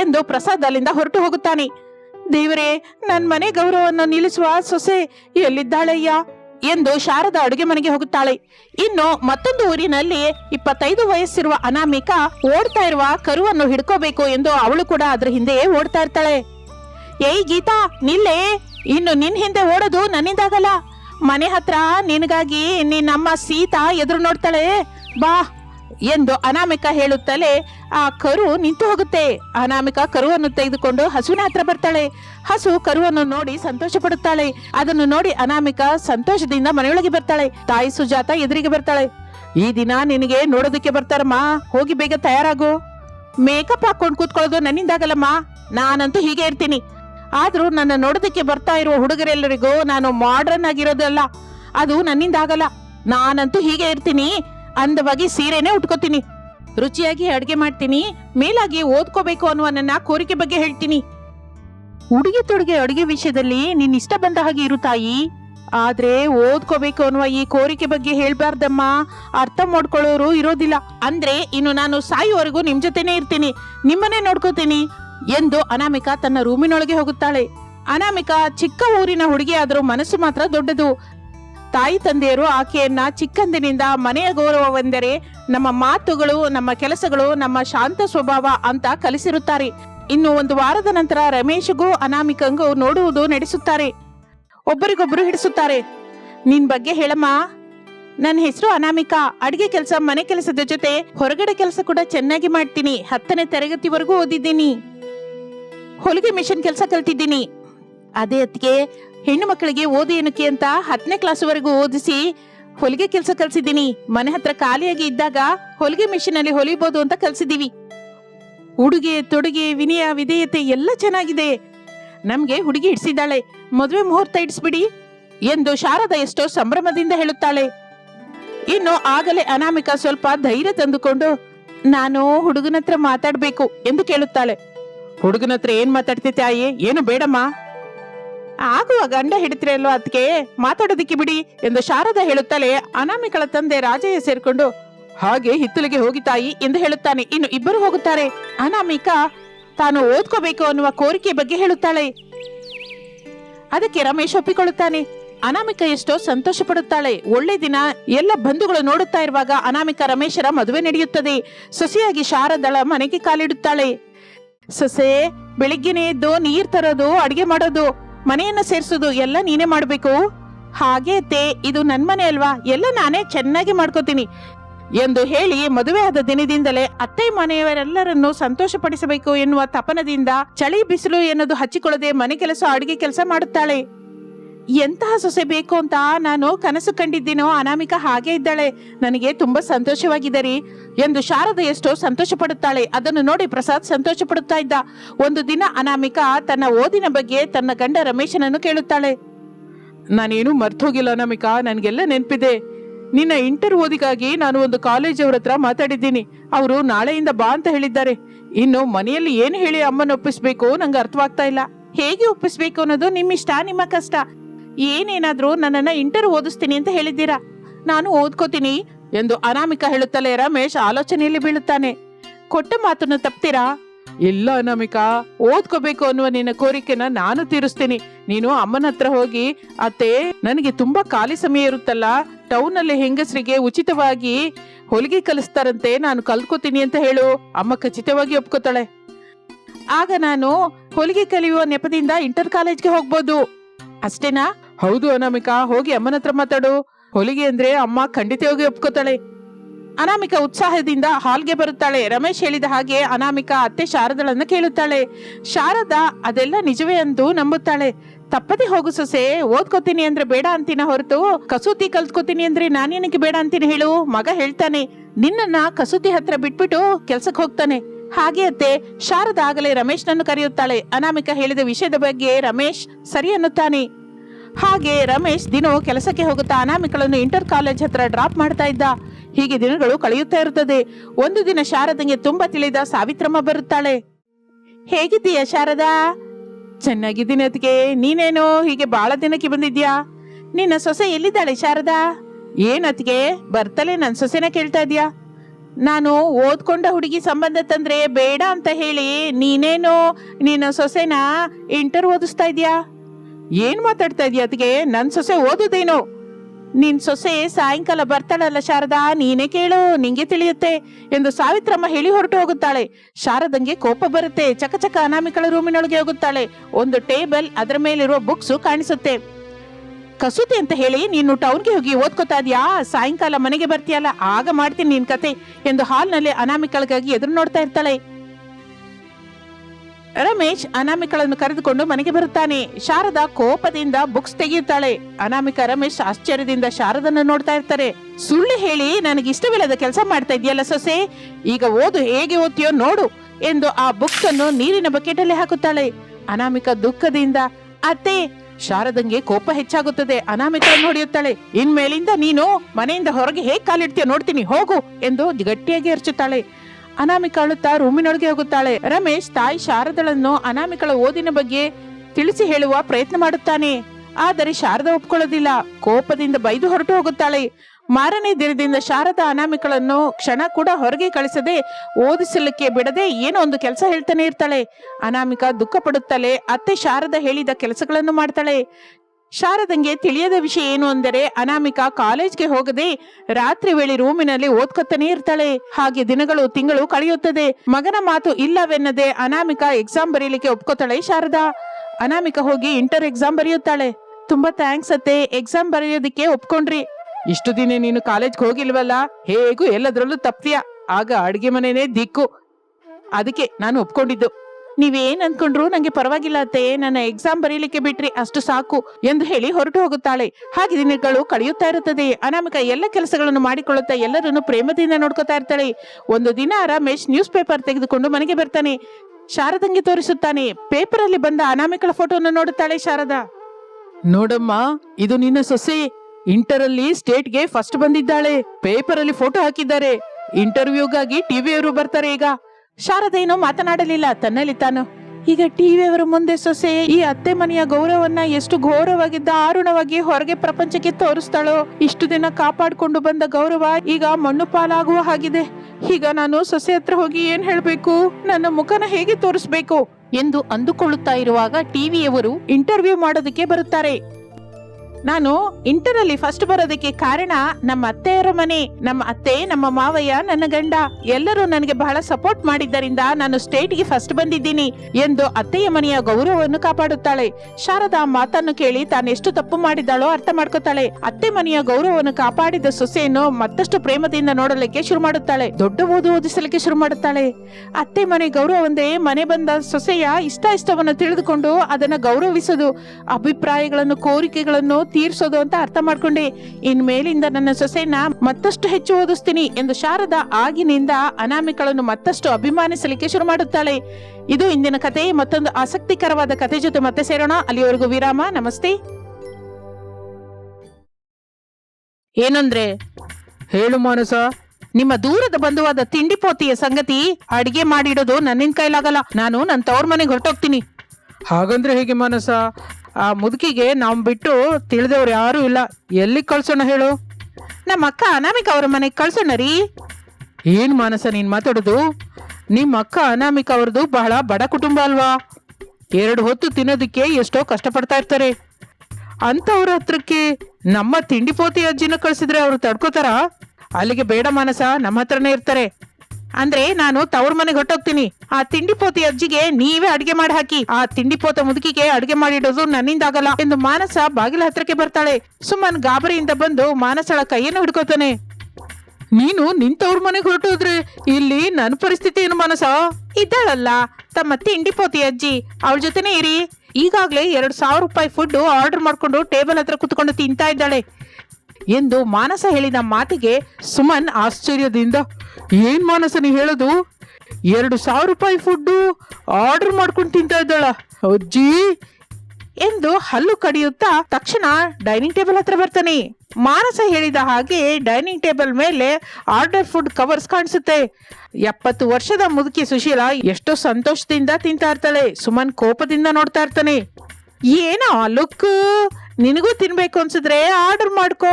ಎಂದು ಪ್ರಸಾದ್ ಅಲ್ಲಿಂದ ಹೊರಟು ಹೋಗುತ್ತಾನೆ. ದೇವರೇ ನನ್ನ ಮನೆ ಗೌರವವನ್ನು ನಿಲ್ಲಿಸುವ ಸೊಸೆ ಎಲ್ಲಿದ್ದಾಳಯ್ಯ? ಎಂದು ಶಾರದಾ ಅಡುಗೆ ಮನೆಗೆ ಹೋಗುತ್ತಾಳೆ. ಇನ್ನು ಮತ್ತೊಂದು ಊರಿನಲ್ಲಿ ಇಪ್ಪತ್ತೈದು ವಯಸ್ಸಿರುವ ಅನಾಮಿಕ ಓಡ್ತಾ ಇರುವ ಕರುವನ್ನು ಹಿಡ್ಕೋಬೇಕು ಎಂದು ಅವಳು ಕೂಡ ಅದ್ರ ಹಿಂದೆಯೇ ಓಡ್ತಾ ಇರ್ತಾಳೆ. ಏಯ್ ಗೀತಾ, ನಿಲ್ಲೇ. ಇನ್ನು ನಿನ್ ಹಿಂದೆ ಓಡೋದು ನನ್ನಿಂದಾಗಲ್ಲ. ಮನೆ ಹತ್ರ ನಿನಗಾಗಿ ನಿನ್ನಮ್ಮ ಸೀತಾ ಎದುರು ನೋಡ್ತಾಳೆ. ಬಾ. ಎಂದು ಅನಾಮಿಕ ಹೇಳುತ್ತಲೇ ಆ ಕರು ನಿಂತು ಹೋಗುತ್ತೆ. ಅನಾಮಿಕ ಕರುವನ್ನು ತೆಗೆದುಕೊಂಡು ಹಸುವಿನ ಹತ್ರ ಬರ್ತಾಳೆ. ಹಸು ಕರುವನ್ನು ನೋಡಿ ಸಂತೋಷ ಪಡುತ್ತಾಳೆ ಅದನ್ನು ನೋಡಿ ಅನಾಮಿಕ ಸಂತೋಷದಿಂದ ಮನೆಯೊಳಗೆ ಬರ್ತಾಳೆ. ತಾಯಿ ಸುಜಾತ ಎದುರಿಗೆ ಬರ್ತಾಳೆ. ಈ ದಿನ ನಿನಗೆ ನೋಡೋದಕ್ಕೆ ಬರ್ತಾರಮ್ಮ. ಹೋಗಿ ಬೇಗ ತಯಾರಾಗು. ಮೇಕಪ್ ಹಾಕೊಂಡು ಕೂತ್ಕೊಳ್ಳೋದು ನನ್ನಿಂದಾಗಲ್ಲಮ್ಮ. ನಾನಂತೂ ಹೀಗೆ ಇರ್ತೀನಿ. ಆದ್ರೂ ನನ್ನ ನೋಡೋದಕ್ಕೆ ಬರ್ತಾ ಇರುವ ಹುಡುಗರೆಲ್ಲರಿಗೂ ನಾನು ಮಾಡ್ರನ್ ಆಗಿರೋದಲ್ಲ. ಅದು ನನ್ನಿಂದ ಆಗಲ್ಲ ನಾನಂತೂ ಹೀಗೆ ಇರ್ತೀನಿ. ಅಂದವಾಗಿ ಸೀರೆನೇ ಉಟ್ಕೋತೀನಿ. ರುಚಿಯಾಗಿ ಅಡ್ಗೆ ಮಾಡ್ತೀನಿ. ಮೇಲಾಗಿ ಓದ್ಕೋಬೇಕು ಅನ್ನುವ ನನ್ನ ಕೋರಿಕೆ ಬಗ್ಗೆ ಹೇಳ್ತೀನಿ. ಉಡುಗೆ ತೊಡುಗೆ ಅಡುಗೆ ವಿಷಯದಲ್ಲಿ ನಿನ್ ಇಷ್ಟ ಬಂದ ಹಾಗೆ ಇರು ತಾಯಿ. ಆದ್ರೆ ಓದ್ಕೋಬೇಕು ಅನ್ನುವ ಈ ಕೋರಿಕೆ ಬಗ್ಗೆ ಹೇಳ್ಬಾರ್ದಮ್ಮ. ಅರ್ಥ ಮಾಡ್ಕೊಳ್ಳೋರು ಇರೋದಿಲ್ಲ. ಅಂದ್ರೆ ಇನ್ನು ನಾನು ಸಾಯುವವರೆಗೂ ನಿಮ್ ಜೊತೆನೇ ಇರ್ತೀನಿ. ನಿಮ್ಮನ್ನೇ ನೋಡ್ಕೋತೀನಿ ಎಂದು ಅನಾಮಿಕಾ ತನ್ನ ರೂಮಿನೊಳಗೆ ಹೋಗುತ್ತಾಳೆ. ಅನಾಮಿಕಾ ಚಿಕ್ಕ ಊರಿನ ಹುಡುಗಿ ಆದರೂ ಮನಸ್ಸು ಮಾತ್ರ ದೊಡ್ಡದು. ತಾಯಿ ತಂದೆಯರು ಆಕೆಯನ್ನ ಚಿಕ್ಕಂದಿನಿಂದ ಮನೆಯ ಗೌರವವೆಂದರೆ ನಮ್ಮ ಮಾತುಗಳು, ನಮ್ಮ ಕೆಲಸಗಳು, ನಮ್ಮ ಶಾಂತ ಸ್ವಭಾವ ಅಂತ ಕಲಿಸಿರುತ್ತಾರೆ. ಇನ್ನು ಒಂದು ವಾರದ ನಂತರ ರಮೇಶ್ಗೂ ಅನಾಮಿಕಂಗೂ ನೋಡುವುದು ನಡೆಸುತ್ತಾರೆ. ಒಬ್ಬರಿಗೊಬ್ಬರು ಹಿಡಿಸುತ್ತಾರೆ. ನಿನ್ ಬಗ್ಗೆ ಹೇಳಮ್ಮ. ನನ್ನ ಹೆಸರು ಅನಾಮಿಕಾ. ಅಡಿಗೆ ಕೆಲಸ, ಮನೆ ಕೆಲಸದ ಜೊತೆ ಹೊರಗಡೆ ಕೆಲಸ ಕೂಡ ಚೆನ್ನಾಗಿ ಮಾಡ್ತೀನಿ. ಹತ್ತನೇ ತರಗತಿವರೆಗೂ ಓದಿದ್ದೀನಿ. ಹೊಲಿಗೆ ಮಿಷನ್ ಕೆಲಸ ಕಲ್ತಿದ್ದೀನಿ. ಅದೇ ಅದಕ್ಕೆ ಹೆಣ್ಣು ಮಕ್ಕಳಿಗೆ ಓದು ಏನಕ್ಕೆ ಅಂತ ಹತ್ತನೇ ಕ್ಲಾಸ್ವರೆಗೂ ಓದಿಸಿ ಹೊಲಿಗೆ ಕೆಲಸ ಕಲ್ಸಿದ್ದೀನಿ. ಮನೆ ಹತ್ರ ಖಾಲಿಯಾಗಿ ಇದ್ದಾಗ ಹೊಲಿಗೆ ಮಿಷಿನ್ ಅಲ್ಲಿ ಹೊಲಿಬಹುದು ಅಂತ ಕಲ್ಸಿದೀವಿ ಉಡುಗೆ, ತೊಡುಗೆ, ವಿನಯ, ವಿಧೇಯತೆ ಎಲ್ಲ ಚೆನ್ನಾಗಿದೆ. ನಮ್ಗೆ ಹುಡುಗಿ ಇಡ್ಸಿದ್ದಾಳೆ ಮದುವೆ ಮುಹೂರ್ತ ಇಡ್ಸ್ಬಿಡಿ ಎಂದು ಶಾರದ ಎಷ್ಟೋ ಸಂಭ್ರಮದಿಂದ ಹೇಳುತ್ತಾಳೆ. ಇನ್ನು ಆಗಲೇ ಅನಾಮಿಕ ಸ್ವಲ್ಪ ಧೈರ್ಯ ತಂದುಕೊಂಡು ನಾನು ಹುಡುಗನತ್ರ ಮಾತಾಡ್ಬೇಕು ಎಂದು ಕೇಳುತ್ತಾಳೆ. ಹುಡುಗನತ್ರ ಏನ್ ಮಾತಾಡ್ತಿ ತಾಯಿ? ಏನು ಬೇಡಮ್ಮ. ಆಗುವ ಗಂಡ ಹಿಡಿತಿರಲ್ವ ಅದಕ್ಕೆ ಮಾತಾಡೋದಿಕ್ಕೆ ಬಿಡಿ ಎಂದು ಶಾರದಾ ಹೇಳುತ್ತಲೇ ಅನಾಮಿಕಳ ತಂದೆ ರಾಜಯ್ಯ ಸೇರ್ಕೊಂಡು, ಹಾಗೆ ಹಿತ್ತಲಿಗೆ ಹೋಗಿ ತಾಯಿ ಎಂದು ಹೇಳುತ್ತಾನೆ. ಇನ್ನು ಇಬ್ಬರು ಹೋಗುತ್ತಾರೆ. ಅನಾಮಿಕಾ ತಾನು ಓದ್ಕೋಬೇಕು ಅನ್ನುವ ಕೋರಿಕೆ ಬಗ್ಗೆ ಹೇಳುತ್ತಾಳೆ. ಅದಕ್ಕೆ ರಮೇಶ್ ಒಪ್ಪಿಕೊಳ್ಳುತ್ತಾನೆ. ಅನಾಮಿಕ ಎಷ್ಟೋ ಸಂತೋಷ ಪಡುತ್ತಾಳೆ ಒಳ್ಳೆ ದಿನ ಎಲ್ಲ ಬಂಧುಗಳು ನೋಡುತ್ತಾ ಇರುವಾಗ ಅನಾಮಿಕ ರಮೇಶರ ಮದುವೆ ನಡೆಯುತ್ತದೆ. ಸೊಸೆಯಾಗಿ ಶಾರದಳ ಮನೆಗೆ ಕಾಲಿಡುತ್ತಾಳೆ. ಸೊಸೆ, ಬೆಳಿಗ್ಗೆನೇ ಎದ್ದು ನೀರ್ ತರೋದು, ಅಡಿಗೆ ಮಾಡೋದು ಮನೆಯನ್ನ ಸೇರಿಸೋದು ಎಲ್ಲ ನೀನೇ ಮಾಡಬೇಕು? ಹಾಗೆ ತೇ ಇದು ನನ್ ಮನೆ ಅಲ್ವಾ? ಎಲ್ಲ ನಾನೇ ಚೆನ್ನಾಗಿ ಮಾಡ್ಕೋತೀನಿ ಎಂದು ಹೇಳಿ ಮದುವೆ ಆದ ದಿನದಿಂದಲೇ ಅತ್ತೆ ಮನೆಯವರೆಲ್ಲರನ್ನು ಸಂತೋಷಪಡಿಸಬೇಕು ಎನ್ನುವ ತಪನದಿಂದ ಚಳಿ ಬಿಸಿಲು ಎನ್ನುವುದು ಹಚ್ಚಿಕೊಳ್ಳದೆ ಮನೆ ಕೆಲಸ, ಅಡುಗೆ ಕೆಲಸ ಮಾಡುತ್ತಾಳೆ. ಎಂತಹ ಸೊಸೆ ಬೇಕು ಅಂತ ನಾನು ಕನಸು ಕಂಡಿದ್ದೀನೋ, ಅನಾಮಿಕ ಹಾಗೆ ಇದ್ದಾಳೆ. ನನಗೆ ತುಂಬಾ ಸಂತೋಷವಾಗಿದೆ ಎಂದು ಶಾರದ ಎಷ್ಟೋ ಸಂತೋಷ ಪಡುತ್ತಾಳೆ ಅದನ್ನು ನೋಡಿ ಪ್ರಸಾದ್ ಸಂತೋಷ ಪಡುತ್ತಾ ಇದ್ದ. ಒಂದು ದಿನ ಅನಾಮಿಕ ತನ್ನ ಓದಿನ ಬಗ್ಗೆ ತನ್ನ ಗಂಡ ರಮೇಶನನ್ನು ಕೇಳುತ್ತಾಳೆ. ನಾನೇನು ಮರ್ತೋಗಿಲ್ಲ ಅನಾಮಿಕ, ನನಗೆಲ್ಲ ನೆನಪಿದೆ. ನಿನ್ನ ಇಂಟರ್ ಓದಿಗಾಗಿ ನಾನು ಒಂದು ಕಾಲೇಜ್ ಅವ್ರ ಹತ್ರ ಮಾತಾಡಿದ್ದೀನಿ. ಅವರು ನಾಳೆಯಿಂದ ಬಾ ಅಂತ ಹೇಳಿದ್ದಾರೆ. ಇನ್ನು ಮನೆಯಲ್ಲಿ ಏನು ಹೇಳಿ ಅಮ್ಮನ ಒಪ್ಪಿಸ್ಬೇಕು, ನಂಗೆ ಅರ್ಥವಾಗ್ತಾ ಇಲ್ಲ. ಹೇಗೆ ಒಪ್ಪಿಸ್ಬೇಕು ಅನ್ನೋದು ನಿಮ್ಮಿಷ್ಟ, ನಿಮ್ಮ ಕಷ್ಟ. ಏನೇನಾದ್ರೂ ನನ್ನನ್ನ ಇಂಟರ್ ಓದಿಸ್ತೀನಿ ಅಂತ ಹೇಳಿದ್ದೀರಾ? ನಾನು ಓದ್ಕೋತೀನಿ ಎಂದು ಅನಾಮಿಕಾ ಹೇಳುತ್ತಲೇ ರಮೇಶ್ ಆಲೋಚನೆಯಲ್ಲಿ ಬೀಳುತ್ತಾನೆ. ಕೊಟ್ಟ ಮಾತನ್ನು ತಪ್ತೀರಾ? ಇಲ್ಲ ಅನಾಮಿಕಾ, ಓದ್ಕೋಬೇಕು ಅನ್ನುವ ನಿನ್ನ ಕೋರಿಕೆನ ನಾನು ತೀರಿಸ್ತೀನಿ. ನೀನು ಅಮ್ಮನ ಹತ್ರ ಹೋಗಿ, ಅತ್ತೆ, ನನಗೆ ತುಂಬಾ ಖಾಲಿ ಸಮಯ ಇರುತ್ತಲ್ಲ ಟೌನ್ ಅಲ್ಲಿ ಹೆಂಗಸರಿಗೆ ಉಚಿತವಾಗಿ ಹೊಲಿಗೆ ಕಲಿಸ್ತಾರಂತೆ, ನಾನು ಕಲ್ತ್ಕೋತೀನಿ ಅಂತ ಹೇಳು. ಅಮ್ಮ ಖಚಿತವಾಗಿ ಒಪ್ಕೋತಾಳೆ. ಆಗ ನಾನು ಹೊಲಿಗೆ ಕಲಿಯುವ ನೆಪದಿಂದ ಇಂಟರ್ ಕಾಲೇಜ್ಗೆ ಹೋಗ್ಬೋದು. ಅಷ್ಟೇನಾ? ಹೌದು ಅನಾಮಿಕಾ, ಹೋಗಿ ಅಮ್ಮನ ಹತ್ರ ಮಾತಾಡು. ಹೊಲಿಗೆ ಅಂದ್ರೆ ಅಮ್ಮ ಖಂಡಿತವಾಗಿ ಒಪ್ಕೋತಾಳೆ. ಅನಾಮಿಕಾ ಉತ್ಸಾಹದಿಂದ ಹಾಲ್ಗೆ ಬರುತ್ತಾಳೆ. ರಮೇಶ್ ಹೇಳಿದ ಹಾಗೆ ಅನಾಮಿಕಾ ಅತ್ತೆ ಶಾರದಳನ್ನ ಕೇಳುತ್ತಾಳೆ. ಶಾರದಾ, ಅದೆಲ್ಲ ನಿಜವೇ ಎಂದು ನಂಬುತ್ತಾಳೆ. ತಪ್ಪದೆ ಹೋಗು ಸೊಸೆ, ಓದ್ಕೋತೀನಿ ಅಂದ್ರೆ ಬೇಡ ಅಂತಿನ ಹೊರತು, ಕಸೂತಿ ಕಲ್ತ್ಕೋತೀನಿ ಅಂದ್ರೆ ನಾನೇನಕ್ಕೆ ಬೇಡ ಅಂತೀನಿ ಹೇಳು. ಮಗ ಹೇಳ್ತಾನೆ, ನಿನ್ನನ್ನ ಕಸೂತಿ ಹತ್ರ ಬಿಟ್ಬಿಟ್ಟು ಕೆಲ್ಸಕ್ಕೆ ಹೋಗ್ತಾನೆ. ಹಾಗೆ ಅತ್ತೆ, ಶಾರದಾ ಆಗಲೇ ರಮೇಶ್ನನ್ನು ಕರೆಯುತ್ತಾಳೆ. ಅನಾಮಿಕಾ ಹೇಳಿದ ವಿಷಯದ ಬಗ್ಗೆ ರಮೇಶ್ ಸರಿ ಅನ್ನುತ್ತಾನೆ. ಹಾಗೆ ರಮೇಶ್ ದಿನೋ ಕೆಲಸಕ್ಕೆ ಹೋಗುತ್ತಾ ಅನಾಮಿಕಳನ್ನು ಇಂಟರ್ ಕಾಲೇಜ್ ಹತ್ರ ಡ್ರಾಪ್ ಮಾಡ್ತಾ ಇದ್ದ. ಹೀಗೆ ದಿನಗಳು ಕಳೆಯುತ್ತಾ ಇರುತ್ತದೆ. ಒಂದು ದಿನ ಶಾರದಂಗೆ ತುಂಬಾ ತಿಳಿದ ಸಾವಿತ್ರಮ್ಮ ಬರುತ್ತಾಳೆ. ಹೇಗಿದ್ದೀಯ ಶಾರದಾ? ಚೆನ್ನಾಗಿದ್ದೀನಿ ಅದಕ್ಕೆ ನೀನೇನು? ಹೀಗೆ ಬಹಳ ದಿನಕ್ಕೆ ಬಂದಿದ್ಯಾ ನಿನ್ನ ಸೊಸೆ ಎಲ್ಲಿದ್ದಾಳೆ ಶಾರದಾ? ಏನ್ ಅತ್ಗೆ ಬರ್ತಲೇ ನನ್ನ ಸೊಸೆನ ಕೇಳ್ತಾ ಇದ್ಯಾ ನಾನು ಓದ್ಕೊಂಡ ಹುಡುಗಿ ಸಂಬಂಧ ತಂದ್ರೆ ಬೇಡ ಅಂತ ಹೇಳಿ ನೀನೇನು? ನಿನ್ನ ಸೊಸೆನ ಇಂಟರ್ ಓದಿಸ್ತಾ ಇದ್ಯಾ ಏನ್ ಮಾತಾಡ್ತಾ ಇದೀಯ? ಅದಕ್ಕೆ ನನ್ ಸೊಸೆ ಓದುದೇನು. ನಿನ್ ಸೊಸೆ ಸಾಯಂಕಾಲ ಬರ್ತಾಳಲ್ಲ ಶಾರದಾ? ನೀನೇ ಕೇಳು, ನಿಂಗೆ ತಿಳಿಯುತ್ತೆ ಎಂದು ಸಾವಿತ್ರಮ್ಮ ಹೇಳಿ ಹೊರಟು ಹೋಗುತ್ತಾಳೆ. ಶಾರದಂಗೆ ಕೋಪ ಬರುತ್ತೆ, ಚಕಚಕ ಅನಾಮಿಕಳ ರೂಮಿನೊಳಗೆ ಹೋಗುತ್ತಾಳೆ. ಒಂದು ಟೇಬಲ್ ಅದರ ಮೇಲಿರುವ ಬುಕ್ಸ್ ಕಾಣಿಸುತ್ತೆ. ಕಸೂತಿ ಅಂತ ಹೇಳಿ ನೀನು ಟೌನ್ಗೆ ಹೋಗಿ ಓದ್ಕೋತಾ ಇದ್ಯಾ? ಸಾಯಂಕಾಲ ಮನೆಗೆ ಬರ್ತೀಯಲ್ಲ? ಆಗ ಮಾಡ್ತೀನಿ ನಿನ್ ಕತೆ ಎಂದು ಹಾಲ್ನಲ್ಲಿ ಅನಾಮಿಕಳಿಗಾಗಿ ಎದುರು ನೋಡ್ತಾ ಇರ್ತಾಳೆ. ರಮೇಶ್ ಅನಾಮಿಕಳನ್ನು ಕರೆದುಕೊಂಡು ಮನೆಗೆ ಬರುತ್ತಾನೆ. ಶಾರದಾ ಕೋಪದಿಂದ ಬುಕ್ಸ್ ತೆಗೆಯುತ್ತಾಳೆ. ಅನಾಮಿಕ ರಮೇಶ್ ಆಶ್ಚರ್ಯದಿಂದ ಶಾರದನ್ನು ನೋಡ್ತಾ ಇರ್ತಾರೆ. ಸುಳ್ಳು ಹೇಳಿ ನನಗೆ ಇಷ್ಟವಿಲ್ಲದ ಕೆಲಸ ಮಾಡ್ತಾ ಇದೆಯಲ್ಲ ಸೊಸೆ? ಈಗ ಓದು ಹೇಗೆ ಓದ್ತೀಯೋ ನೋಡು ಎಂದು ಆ ಬುಕ್ಸ್ ಅನ್ನು ನೀರಿನ ಬಕೆಟ್ ಅಲ್ಲಿ ಹಾಕುತ್ತಾಳೆ. ಅನಾಮಿಕ ದುಃಖದಿಂದ, ಅತ್ತೆ, ಶಾರದಂಗೆ ಕೋಪ ಹೆಚ್ಚಾಗುತ್ತದೆ. ಅನಾಮಿಕಳನ್ನು ಹೊಡೆಯುತ್ತಾಳೆ. ಇನ್ಮೇಲಿಂದ ನೀನು ಮನೆಯಿಂದ ಹೊರಗೆ ಹೇಗ್ ಕಾಲಿಡ್ತೀಯ ನೋಡ್ತೀನಿ, ಹೋಗು ಎಂದು ಗಟ್ಟಿಯಾಗಿ ಅರ್ಚುತ್ತಾಳೆ. ಅನಾಮಿಕ ಅಳುತ್ತಾ ರೂಮಿನೊಳಗೆ ಹೋಗುತ್ತಾಳೆ. ರಮೇಶ್ ತಾಯಿ ಶಾರದಳನ್ನು ಅನಾಮಿಕಳ ಓದಿನ ಬಗ್ಗೆ ತಿಳಿಸಿ ಹೇಳುವ ಪ್ರಯತ್ನ ಮಾಡುತ್ತಾನೆ. ಆದರೆ ಶಾರದ ಒಪ್ಕೊಳ್ಳೋದಿಲ್ಲ. ಕೋಪದಿಂದ ಬೈದು ಹೊರಟು ಹೋಗುತ್ತಾಳೆ. ಮಾರನೇ ದಿನದಿಂದ ಶಾರದ ಅನಾಮಿಕಳನ್ನು ಕ್ಷಣ ಕೂಡ ಹೊರಗೆ ಕಳಿಸದೆ ಓದಿಸಲಿಕ್ಕೆ ಬಿಡದೆ ಏನೋ ಒಂದು ಕೆಲಸ ಹೇಳ್ತಾನೆ ಇರ್ತಾಳೆ. ಅನಾಮಿಕ ದುಃಖ ಪಡುತ್ತಲೇ ಅತ್ತೆ ಶಾರದ ಹೇಳಿದ ಕೆಲಸಗಳನ್ನು ಮಾಡ್ತಾಳೆ. ಶಾರದಂಗೆ ತಿಳಿಯದ ವಿಷಯ ಏನು ಅಂದರೆ, ಅನಾಮಿಕ ಕಾಲೇಜ್ಗೆ ಹೋಗದೆ ರಾತ್ರಿ ವೇಳೆ ರೂಮಿನಲ್ಲಿ ಓದ್ಕೊತಾನೆ ಇರ್ತಾಳೆ. ಹಾಗೆ ದಿನಗಳು, ತಿಂಗಳು ಕಳೆಯುತ್ತದೆ. ಮಗನ ಮಾತು ಇಲ್ಲವೆನ್ನದೆ ಅನಾಮಿಕ ಎಕ್ಸಾಮ್ ಬರೀಲಿಕ್ಕೆ ಒಪ್ಕೋತಾಳೆ ಶಾರದಾ. ಅನಾಮಿಕ ಹೋಗಿ ಇಂಟರ್ ಎಕ್ಸಾಮ್ ಬರೆಯುತ್ತಾಳೆ. ತುಂಬಾ ಥ್ಯಾಂಕ್ಸ್ ಅತ್ತೆ ಎಕ್ಸಾಮ್ ಬರೆಯೋದಿಕ್ಕೆ ಒಪ್ಕೊಂಡ್ರಿ. ಇಷ್ಟು ದಿನ ನೀನು ಕಾಲೇಜ್ಗೆ ಹೋಗಿಲ್ವಲ್ಲ? ಹೇಗೂ ಎಲ್ಲದ್ರಲ್ಲೂ ತಪ್ತೀಯ ಆಗ ಅಡುಗೆ ಮನೆನೇ ದಿಕ್ಕು. ಅದಕ್ಕೆ ನಾನು ಒಪ್ಕೊಂಡಿದ್ದು. ನೀವೇನ್ ಅನ್ಕೊಂಡ್ರು ನಂಗೆ ಪರವಾಗಿಲ್ಲ ಅತ್ತೆ, ನನ್ನ ಎಕ್ಸಾಮ್ ಬರೀಲಿಕ್ಕೆ ಬಿಟ್ರಿ, ಅಷ್ಟು ಸಾಕು ಎಂದು ಹೇಳಿ ಹೊರಟು ಹೋಗುತ್ತಾಳೆ. ಹಾಗೆ ದಿನಗಳು ಕಳೆಯುತ್ತಾ ಇರುತ್ತದೆ. ಅನಾಮಿಕ ಎಲ್ಲ ಕೆಲಸಗಳನ್ನು ಮಾಡಿಕೊಳ್ಳುತ್ತಾ ಎಲ್ಲರನ್ನು ಪ್ರೇಮದಿಂದ ನೋಡ್ಕೊತಾ ಇರ್ತಾಳೆ. ಒಂದು ದಿನ ರಮೇಶ್ ನ್ಯೂಸ್ ಪೇಪರ್ ತೆಗೆದುಕೊಂಡು ಮನೆಗೆ ಬರ್ತಾನೆ. ಶಾರದಂಗೆ ತೋರಿಸುತ್ತಾನೆ. ಪೇಪರ್ ಅಲ್ಲಿ ಬಂದ ಅನಾಮಿಕಳ ಫೋಟೋವನ್ನು ನೋಡುತ್ತಾಳೆ ಶಾರದಾ. ನೋಡಮ್ಮ, ಇದು ನಿನ್ನ ಸೊಸೆ. ಇಂಟರ್ ಅಲ್ಲಿ ಸ್ಟೇಟ್ಗೆ ಫಸ್ಟ್ ಬಂದಿದ್ದಾಳೆ. ಪೇಪರ್ ಅಲ್ಲಿ ಫೋಟೋ ಹಾಕಿದ್ದಾರೆ ಇಂಟರ್ವ್ಯೂಗಾಗಿ ಟಿವಿಯವರು ಬರ್ತಾರೆ ಈಗ. ಶಾರದಾ ಏನೋ ಮಾತನಾಡಲಿಲ್ಲ, ತನ್ನಲ್ಲಿ ತಾನು, ಈಗ ಟಿವಿಯವರ ಮುಂದೆ ಸೊಸೆ, ಈ ಅತ್ತೆ ಮನೆಯ ಗೌರವನ್ನ ಎಷ್ಟು ಘೋರವಾಗಿದ್ದ ಆರುಣವಾಗಿ ಹೊರಗೆ ಪ್ರಪಂಚಕ್ಕೆ ತೋರಿಸ್ತಾಳೋ, ಇಷ್ಟು ದಿನ ಕಾಪಾಡ್ಕೊಂಡು ಬಂದ ಗೌರವ ಈಗ ಮಣ್ಣು ಪಾಲಾಗುವ ಹಾಗಿದೆ. ಈಗ ನಾನು ಸೊಸೆ ಹತ್ರ ಹೋಗಿ ಏನ್ ಹೇಳ್ಬೇಕು? ನನ್ನ ಮುಖನ ಹೇಗೆ ತೋರಿಸ್ಬೇಕು? ಎಂದು ಅಂದುಕೊಳ್ಳುತ್ತಾ ಇರುವಾಗ ಟಿವಿಯವರು ಇಂಟರ್ವ್ಯೂ ಮಾಡೋದಕ್ಕೆ ಬರುತ್ತಾರೆ. ನಾನು ಇಂಟರ್ ಅಲ್ಲಿ ಫಸ್ಟ್ ಬರೋದಕ್ಕೆ ಕಾರಣ ನಮ್ಮ ಅತ್ತೆಯರ ಮನೆ, ನಮ್ಮ ಅತ್ತೆ, ನಮ್ಮ ಮಾವಯ್ಯ, ನನ್ನ ಗಂಡ ಎಲ್ಲರೂ ನನಗೆ ಬಹಳ ಸಪೋರ್ಟ್ ಮಾಡಿದ್ದರಿಂದ ನಾನು ಸ್ಟೇಟ್ಗೆ ಫಸ್ಟ್ ಬಂದಿದ್ದೀನಿ ಎಂದು ಅತ್ತೆಯ ಮನೆಯ ಗೌರವವನ್ನು ಕಾಪಾಡುತ್ತಾಳೆ. ಶಾರದಾ ಮಾತನ್ನು ಕೇಳಿ ತಾನೆಷ್ಟು ತಪ್ಪು ಮಾಡಿದ್ದಾಳೋ ಅರ್ಥ ಮಾಡ್ಕೋತಾಳೆ. ಅತ್ತೆ ಮನೆಯ ಗೌರವವನ್ನು ಕಾಪಾಡಿದ ಸೊಸೆಯನ್ನು ಮತ್ತಷ್ಟು ಪ್ರೇಮದಿಂದ ನೋಡಲಿಕ್ಕೆ ಶುರು ಮಾಡುತ್ತಾಳೆ. ದೊಡ್ಡ ಓದು ಓದಿಸಲಿಕ್ಕೆ ಶುರು ಮಾಡುತ್ತಾಳೆ. ಅತ್ತೆ ಮನೆ ಗೌರವವೊಂದೇ ಮನೆ ಬಂದ ಸೊಸೆಯ ಇಷ್ಟ ಇಷ್ಟವನ್ನು ತಿಳಿದುಕೊಂಡು ಅದನ್ನು ಗೌರವಿಸೋದು. ಅಭಿಪ್ರಾಯಗಳನ್ನು, ಕೋರಿಕೆಗಳನ್ನು ತೀರ್ಸೋದು ಅಂತ ಅರ್ಥ ಮಾಡ್ಕೊಂಡೆ. ಇನ್ ಮೇಲಿಂದ ನನ್ನ ಸೊಸೆನ ಮತ್ತಷ್ಟು ಹೆಚ್ಚು ಓದಿಸ್ತೀನಿ ಎಂದು ಶಾರದಾ ಆಗಿನಿಂದ ಅನಾಮಿಕಳನ್ನು ಮತ್ತಷ್ಟು ಅಭಿಮಾನಿಸಲಿಕ್ಕೆ ಶುರು ಮಾಡುತ್ತಾಳೆ. ಇದು ಇಂದಿನ ಕತೆ ಮತ್ತೊಂದು ಆಸಕ್ತಿಕರವಾದ ಕತೆ ಜೊತೆ ಮತ್ತೆ ಸೇರೋಣ. ಅಲ್ಲಿವರೆಗೂ ವಿರಾಮ ನಮಸ್ತೆ. ಏನಂದ್ರೆ? ಹೇಳು ಮಾನಸ. ನಿಮ್ಮ ದೂರದ ಬಂಧುವಾದ ತಿಂಡಿ ಪೋತಿಯ ಸಂಗತಿ ಅಡಿಗೆ ಮಾಡಿಡೋದು ನನ್ನಿಂದ ಕೈಲಾಗಲ್ಲ. ನಾನು ನನ್ನ ತವ್ರ ಮನೆಗೆ ಹೊರಟೋಗ್ತೀನಿ. ಹಾಗಂದ್ರೆ ಹೇಗೆ ಮಾನಸ? ಆ ಮುದುಕಿಗೆ ನಾವು ಬಿಟ್ಟು ತಿಳಿದವ್ರು ಯಾರೂ ಇಲ್ಲ. ಎಲ್ಲಿ ಕಳ್ಸೋಣ ಹೇಳು? ನಮ್ಮ ಅಕ್ಕ ಅನಾಮಿಕ ಅವ್ರ ಮನೆಗೆ ಕಳ್ಸೋಣ ರೀ. ಏನು ಮಾನಸ ನೀನು ಮಾತಾಡೋದು? ನಿಮ್ಮ ಅಕ್ಕ ಅನಾಮಿಕ ಅವ್ರದ್ದು ಬಹಳ ಬಡ ಕುಟುಂಬ ಅಲ್ವಾ? ಎರಡು ಹೊತ್ತು ತಿನ್ನೋದಕ್ಕೆ ಎಷ್ಟೋ ಕಷ್ಟಪಡ್ತಾ ಇರ್ತಾರೆ. ಅಂಥವ್ರ ಹತ್ರಕ್ಕೆ ನಮ್ಮ ತಿಂಡಿ ಪೋತಿ ಅಜ್ಜಿನ ಕಳ್ಸಿದ್ರೆ ಅವರು ತಡ್ಕೋತಾರ? ಅಲ್ಲಿಗೆ ಬೇಡ ಮಾನಸ, ನಮ್ಮ ಹತ್ರನೇ ಇರ್ತಾರೆ. ಅಂದ್ರೆ ನಾನು ತವ್ರ ಮನೆಗೆ ಹೊಟ್ಟೋಗ್ತೀನಿ ಆ ತಿಂಡಿ ಪೋತಿ ಅಜ್ಜಿಗೆ ನೀವೇ ಅಡಿಗೆ ಮಾಡಿ ಹಾಕಿ. ಆ ತಿಂಡಿ ಪೋತ ಮುದುಕಿಗೆ ಅಡಿಗೆ ಮಾಡಿಡೋದು ನನ್ನಿಂದ ಆಗಲ್ಲ ಎಂದು ಮಾನಸ ಬಾಗಿಲ ಹತ್ರಕ್ಕೆ ಬರ್ತಾಳೆ. ಸುಮ್ಮನ್ ಗಾಬರಿಯಿಂದ ಬಂದು ಮಾನಸಳ ಕೈಯನ್ನು ಹಿಡ್ಕೋತಾನೆ. ನೀನು ನಿಂತವ್ರ ಮನೆಗೆ ಹೊರಟೋದ್ರೆ ಇಲ್ಲಿ ನನ್ನ ಪರಿಸ್ಥಿತಿ ಏನು ಮನಸ? ಇದ್ದಾಳಲ್ಲ, ತಮ್ಮ ತಿಂಡಿ ಪೋತಿ ಅಜ್ಜಿ. ಅವಳ ಜೊತೆನೇ ಇರಿ. ಈಗಾಗಲೇ ಎರಡು ಸಾವಿರ ರೂಪಾಯಿ ಫುಡ್ ಆರ್ಡರ್ ಮಾಡ್ಕೊಂಡು ಟೇಬಲ್ ಹತ್ರ ಕುತ್ಕೊಂಡು ತಿಂತಾ ಇದ್ದಾಳೆ. ಎಂದು ಮಾನಸ ಹೇಳಿದ ಮಾತಿಗೆ ಸುಮನ್ ಆಶ್ಚರ್ಯದಿಂದ, ಏನ್ ಮಾನಸನಿ ಹೇಳೋದು? ಎರಡು ಸಾವಿರ ರೂಪಾಯಿ ಫುಡ್ಡು ಆರ್ಡರ್ ಮಾಡ್ಕೊಂಡು ತಿಂತಾ ಇದ್ದಾಳ. ಅಜ್ಜಿ! ಎಂದು ಹಲ್ಲು ಕಡಿಯುತ್ತಾ ತಕ್ಷಣ ಡೈನಿಂಗ್ ಟೇಬಲ್ ಹತ್ರ ಬರ್ತಾನೆ. ಮಾನಸ ಹೇಳಿದ ಹಾಗೆ ಡೈನಿಂಗ್ ಟೇಬಲ್ ಮೇಲೆ ಆರ್ಡರ್ ಫುಡ್ ಕವರ್ಸ್ ಕಾಣಿಸುತ್ತೆ. ಎಪ್ಪತ್ತು ವರ್ಷದ ಮುದುಕಿ ಸುಶೀಲಾ ಎಷ್ಟೋ ಸಂತೋಷದಿಂದ ತಿಂತಾ ಇರ್ತಾಳೆ. ಸುಮನ್ ಕೋಪದಿಂದ ನೋಡ್ತಾ ಇರ್ತಾನೆ. ಏನೋ ಲುಕ್ ನಿನಗೂ ತಿನ್ಬೇಕು ಅನ್ಸಿದ್ರೆ ಆರ್ಡರ್ ಮಾಡ್ಕೋ.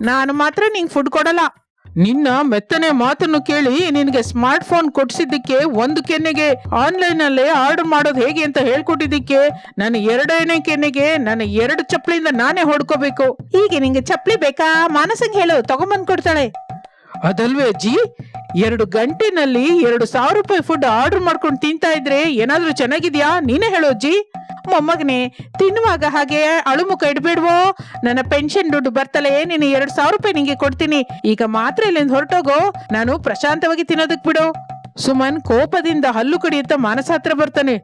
ನಾನು ಮಾತ್ರ ನಿಂಗೆ ಫುಡ್ ಕೊಡಲ್ಲ. ನಿನ್ನ ಮೆತ್ತನೆ ಮಾತನ್ನು ಕೇಳಿ ನಿನಗೆ ಸ್ಮಾರ್ಟ್ ಫೋನ್ ಕೊಡಿಸಿದ್ದಕ್ಕೆ ಒಂದು ಕೆನ್ನೆಗೆ ಆನ್ಲೈನ್ ಅಲ್ಲಿ ಆರ್ಡರ್ ಮಾಡೋದು ಹೇಗೆ ಅಂತ ಹೇಳ್ಕೊಟ್ಟಿದ್ದಕ್ಕೆ, ನನ್ನ ಎರಡನೇ ಕೆನ್ನೆಗೆ ನನ್ನ ಎರಡು ಚಪ್ಪಲಿಯಿಂದ ನಾನೇ ಹೊಡ್ಕೋಬೇಕು. ಹೀಗೆ ನಿಂಗೆ ಚಪ್ಪಲಿ ಬೇಕಾ? ಮಾನಸಂಗ್ ಹೇಳು, ತಗೊಂಬಂದ್ ಕೊಡ್ತಾಳೆ. ಅದಲ್ವೇ ಅಜ್ಜಿ, ಎರಡು ಗಂಟೆನಲ್ಲಿ ಎರಡು ಸಾವಿರ ರೂಪಾಯಿ ಫುಡ್ ಆರ್ಡರ್ ಮಾಡ್ಕೊಂಡು ತಿಂತಾ ಇದ್ರೆ ಏನಾದ್ರೂ ಚೆನ್ನಾಗಿದ್ಯಾ? ನೀನೇ ಹೇಳು ಅಜ್ಜಿ. ಮೊಮ್ಮಗನೇ, ತಿನ್ನುವಾಗ ಹಾಗೆ ಅಳುಮುಖ ಇಡ್ಬೇಡ್ವೋ? ನನ್ನ ಪೆನ್ಷನ್ ದುಡ್ಡು ಬರ್ತಲೇ ನೀನು ಎರಡು ಸಾವಿರ ರೂಪಾಯಿ ನಿಂಗೆ ಕೊಡ್ತೀನಿ. ಈಗ ಮಾತ್ರ ಇಲ್ಲಿಂದ ಹೊರಟೋಗೋ? ನಾನು ಪ್ರಶಾಂತವಾಗಿ ತಿನ್ನೋದಕ್ ಬಿಡು. ಸುಮನ್ ಕೋಪದಿಂದ ಹಲ್ಲು ಕಡಿಯುತ್ತಾ ಮಾನಸ ಹತ್ರ ಬರ್ತಾನೆ.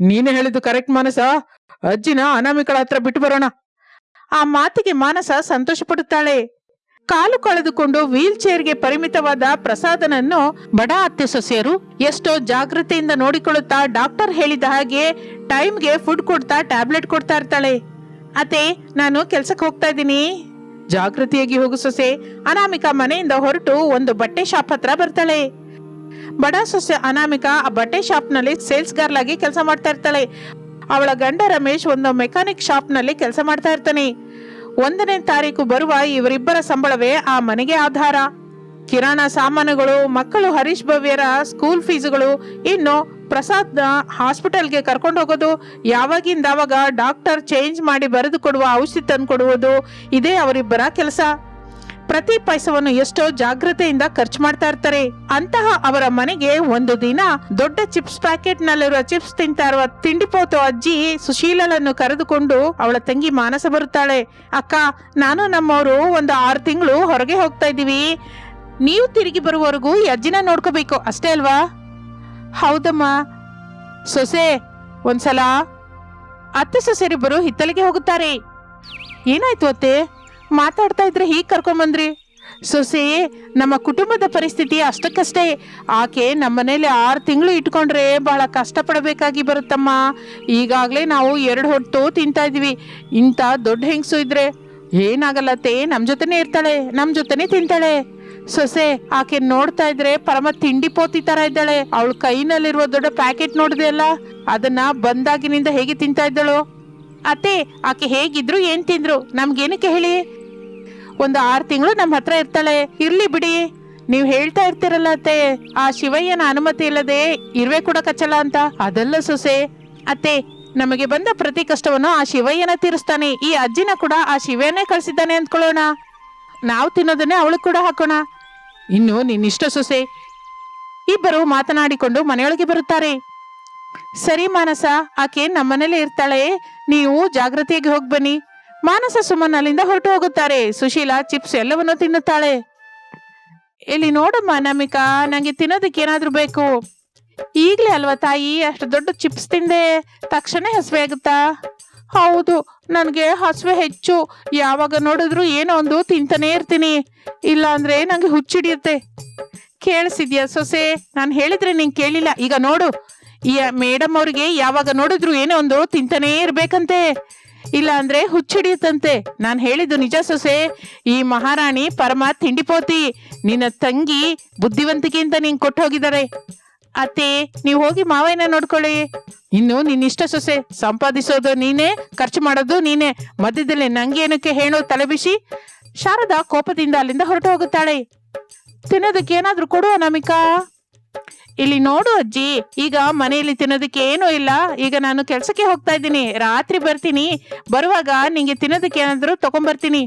ನೀನೇ ಹೇಳಿದ್ದು ಕರೆಕ್ಟ್ ಮಾನಸ? ಅಜ್ಜಿನ ಅನಾಮಿಕಳ ಹತ್ರ ಬಿಟ್ಟು ಬರೋಣ. ಆ ಮಾತಿಗೆ ಮಾನಸ ಸಂತೋಷ ಪಡುತ್ತಾಳೆ ಕಾಲು ಕಳೆದುಕೊಂಡು ವೀಲ್ ಚೇರ್ಗೆ ಪರಿಮಿತವಾದ ಪ್ರಸಾದನನ್ನು ಬಡ ಅತ್ತೆ ಸೊಸೆಯರು ಎಷ್ಟೋ ಜಾಗೃತಿಯಿಂದ ನೋಡಿಕೊಳ್ಳುತ್ತಾ ಡಾಕ್ಟರ್ ಹೇಳಿದ ಹಾಗೆ ಟೈಮ್ಗೆ ಫುಡ್ ಕೊಡ್ತಾ ಟ್ಯಾಬ್ಲೆಟ್ ಕೊಡ್ತಾ ಇರ್ತಾಳೆ. ಅತ್ತೆ, ನಾನು ಕೆಲ್ಸಕ್ಕೆ ಹೋಗ್ತಾ ಇದ್ದೀನಿ. ಜಾಗೃತಿಯಾಗಿ ಹೋಗು ಸೊಸೆ. ಅನಾಮಿಕ ಮನೆಯಿಂದ ಹೊರಟು ಒಂದು ಬಟ್ಟೆ ಶಾಪ್ ಹತ್ರ ಬರ್ತಾಳೆ. ಬಡ ಸೊಸೆ ಅನಾಮಿಕ ಆ ಬಟ್ಟೆ ಶಾಪ್ನಲ್ಲಿ ಸೇಲ್ಸ್ ಗರ್ಲ್ ಆಗಿ ಕೆಲಸ ಮಾಡ್ತಾ ಇರ್ತಾಳೆ. ಅವಳ ಗಂಡ ರಮೇಶ್ ಒಂದು ಮೆಕ್ಯಾನಿಕ್ ಶಾಪ್ನಲ್ಲಿ ಕೆಲಸ ಮಾಡ್ತಾ ಇರ್ತಾನೆ. ಒಂದನೇ ತಾರೀಕು ಬರುವ ಇವರಿಬ್ಬರ ಸಂಬಳವೇ ಆ ಮನೆಗೆ ಆಧಾರ. ಕಿರಾಣ ಸಾಮಾನುಗಳು, ಮಕ್ಕಳು ಹರೀಶ್ ಭವ್ಯರ ಸ್ಕೂಲ್ ಫೀಸುಗಳು, ಇನ್ನು ಪ್ರಸಾದ್ನ ಹಾಸ್ಪಿಟಲ್ಗೆ ಕರ್ಕೊಂಡು ಹೋಗೋದು, ಯಾವಾಗಿಂದ ಅವಾಗ ಡಾಕ್ಟರ್ ಚೇಂಜ್ ಮಾಡಿ ಬರೆದು ಕೊಡುವ ಔಷಧಿ ತಂದು ಕೊಡುವುದು, ಇದೇ ಅವರಿಬ್ಬರ ಕೆಲಸ. ಪ್ರತಿ ಪೈಸವನ್ನು ಎಷ್ಟೋ ಜಾಗ್ರತೆಯಿಂದ ಖರ್ಚು ಮಾಡ್ತಾ ಇರ್ತಾರೆ. ಅಂತಹ ಅವರ ಮನೆಗೆ ಒಂದು ದಿನ ದೊಡ್ಡ ಚಿಪ್ಸ್ ಪ್ಯಾಕೆಟ್ ನಲ್ಲಿರುವ ಚಿಪ್ಸ್ ತಿಂತಾ ಇರುವ ತಿಂಡಿಪೋತು ಅಜ್ಜಿ ಸುಶೀಲಳನ್ನು ಕರೆದುಕೊಂಡು ಅವಳ ತಂಗಿ ಮಾನಸ ಬರುತ್ತಾಳೆ. ಅಕ್ಕ, ನಾನು ನಮ್ಮವರು ಒಂದು ಆರು ತಿಂಗಳು ಹೊರಗೆ ಹೋಗ್ತಾ ಇದ್ದೀವಿ. ನೀವು ತಿರುಗಿ ಬರುವವರೆಗೂ ಈ ಅಜ್ಜಿನ ನೋಡ್ಕೋಬೇಕು, ಅಷ್ಟೇ ಅಲ್ವಾ? ಹೌದಮ್ಮ. ಸೊಸೆ, ಒಂದ್ಸಲ. ಅತ್ತೆ ಸೊಸೆರಿಬ್ಬರು ಹಿತ್ತಲಿಗೆ ಹೋಗುತ್ತಾರೆ. ಏನಾಯ್ತು ಅತ್ತೆ? ಮಾತಾಡ್ತಾ ಇದ್ರೆ ಹೀಗೆ ಕರ್ಕೊಂಬಂದ್ರಿ? ಸೊಸೆ, ನಮ್ಮ ಕುಟುಂಬದ ಪರಿಸ್ಥಿತಿ ಅಷ್ಟಕ್ಕಷ್ಟೇ. ಆಕೆ ನಮ್ಮನೇಲಿ ಆರು ತಿಂಗಳು ಇಟ್ಕೊಂಡ್ರೆ ಬಹಳ ಕಷ್ಟಪಡಬೇಕಾಗಿ ಬರುತ್ತಮ್ಮ. ಈಗಾಗಲೇ ನಾವು ಎರಡು ಹೊತ್ತು ತಿಂತಾ ಇದೀವಿ ಇಂಥ ದೊಡ್ಡ ಹೆಂಗಸು ಇದ್ರೆ ಏನಾಗಲ್ಲತ್ತೆ ನಮ್ಮ ಜೊತೆನೇ ಇರ್ತಾಳೆ ನಮ್ಮ ಜೊತೆನೆ ತಿಂತಾಳೆ. ಸೊಸೆ, ಆಕೆ ನೋಡ್ತಾ ಇದ್ರೆ ಪರಮ ತಿಂಡಿ ಪೋತಿ ತರ ಇದ್ದಾಳೆ. ಅವಳ ಕೈನಲ್ಲಿರುವ ದೊಡ್ಡ ಪ್ಯಾಕೆಟ್ ನೋಡಿದೆ ಅಲ್ಲ, ಅದನ್ನ ಬಂದಾಗಿನಿಂದ ಹೇಗೆ ತಿಂತಾ ಇದ್ದಾಳು? ಅತ್ತೆ, ಆಕೆ ಹೇಗಿದ್ರು ಏನ್ ತಿಂದ್ರು? ನಮ್ಗೇನಕ್ಕೆ ಹೇಳಿ? ಒಂದು ಆರು ತಿಂಗಳು ನಮ್ಮ ಹತ್ರ ಇರ್ತಾಳೆ. ಇರ್ಲಿ ಬಿಡಿ. ನೀವು ಹೇಳ್ತಾ ಇರ್ತೀರಲ್ಲ ಅತ್ತೆ, ಆ ಶಿವಯ್ಯನ ಅನುಮತಿ ಇಲ್ಲದೆ ಇರುವೆ ಕೂಡ ಕಚ್ಚಲ್ಲ ಅಂತ. ಅದಲ್ಲ ಸೊಸೆ. ಅತ್ತೆ, ನಮಗೆ ಬಂದ ಪ್ರತಿ ಕಷ್ಟವನ್ನು ಆ ಶಿವಯ್ಯನ ತೀರಿಸ್ತಾನೆ. ಈ ಅಜ್ಜಿನ ಕೂಡ ಆ ಶಿವನೇ ಕಳಿಸಿದ್ದಾನೆ ಅಂದ್ಕೊಳ್ಳೋಣ. ನಾವು ತಿನ್ನೋದನ್ನೇ ಅವಳು ಕೂಡ ಹಾಕೋಣ. ಇನ್ನು ನಿನ್ನಿಷ್ಟ ಸೊಸೆ. ಇಬ್ಬರು ಮಾತನಾಡಿಕೊಂಡು ಮನೆಯೊಳಗೆ ಬರುತ್ತಾರೆ. ಸರಿ ಮಾನಸ, ಆಕೆ ನಮ್ಮನೇಲೆ ಇರ್ತಾಳೆ. ನೀವು ಜಾಗೃತಿಯಾಗಿ ಹೋಗಿ ಬನ್ನಿ ಮಾನಸ ಸುಮನ್ ಅಲ್ಲಿಂದ ಹೊರಟು ಹೋಗುತ್ತಾರೆ. ಸುಶೀಲಾ ಚಿಪ್ಸ್ ಎಲ್ಲವನ್ನೂ ತಿನ್ನುತ್ತಾಳೆ. ಇಲ್ಲಿ ನೋಡಮ್ಮ ನಮಿಕಾ, ನಂಗೆ ತಿನ್ನೋದಕ್ಕೆ ಏನಾದ್ರೂ ಬೇಕು. ಈಗಲೇ ಅಲ್ವಾ ತಾಯಿ, ಅಷ್ಟು ದೊಡ್ಡ ಚಿಪ್ಸ್ ತಿಂದೆ ತಕ್ಷಣ ಹಸಿವೆ ಆಗುತ್ತಾ? ಹೌದು, ನನಗೆ ಹಸಿವೆ ಹೆಚ್ಚು. ಯಾವಾಗ ನೋಡಿದ್ರು ಏನೋ ಒಂದು ತಿಂತಾನೆ ಇರ್ತೀನಿ. ಇಲ್ಲ ಅಂದ್ರೆ ನಂಗೆ ಹುಚ್ಚಿಡಿಯುತ್ತೆ. ಕೇಳಿಸಿದ್ಯಾ ಸೊಸೆ? ನಾನು ಹೇಳಿದ್ರೆ ನೀನ್ ಕೇಳಿಲ್ಲ. ಈಗ ನೋಡು. ಈ ಮೇಡಮ್ ಅವ್ರಿಗೆ ಯಾವಾಗ ನೋಡಿದ್ರು ಏನೋ ಒಂದು ತಿಂತಾನೇ ಇರ್ಬೇಕಂತೆ. ಇಲ್ಲ ಅಂದ್ರೆ ಹುಚ್ಚಿಡಿಯುತ್ತಂತೆ. ನಾನು ಹೇಳಿದ್ದು ನಿಜ ಸೊಸೆ. ಈ ಮಹಾರಾಣಿ ಪರಮ ತಿಂಡಿಪೋತಿ. ನಿನ್ನ ತಂಗಿ ಬುದ್ಧಿವಂತಿಕೆಯಿಂದ ನೀನ್ ಕೊಟ್ಟು ಹೋಗಿದ್ದಾರೆ ಅತ್ತೆ, ನೀವು ಹೋಗಿ ಮಾವಯ್ಯನ ನೋಡ್ಕೊಳ್ಳಿ. ಇನ್ನು ನಿನ್ನಿಷ್ಟ ಸೊಸೆ, ಸಂಪಾದಿಸೋದು ನೀನೇ, ಖರ್ಚು ಮಾಡೋದು ನೀನೇ. ಮಧ್ಯದಲ್ಲಿ ನಂಗೇನಕ್ಕೆ ಹೇಳೋ ತಲೆಬಿಸಿ ಶಾರದಾ ಕೋಪದಿಂದ ಅಲ್ಲಿಂದ ಹೊರಟು ಹೋಗುತ್ತಾಳೆ. ತಿನ್ನೋದಕ್ಕೆ ಏನಾದ್ರೂ ಕೊಡುವ ಅನಾಮಿಕಾ ಇಲ್ಲಿ ನೋಡು ಅಜ್ಜಿ, ಈಗ ಮನೆಯಲ್ಲಿ ತಿನ್ನೋದಕ್ಕೆ ಏನೂ ಇಲ್ಲ. ಈಗ ನಾನು ಕೆಲಸಕ್ಕೆ ಹೋಗ್ತಾ ಇದ್ದೀನಿ. ರಾತ್ರಿ ಬರ್ತೀನಿ. ಬರುವಾಗ ನಿಂಗೆ ತಿನ್ನೋದಕ್ಕೆ ಏನಾದರೂ ತಗೊಂಡ್ಬರ್ತೀನಿ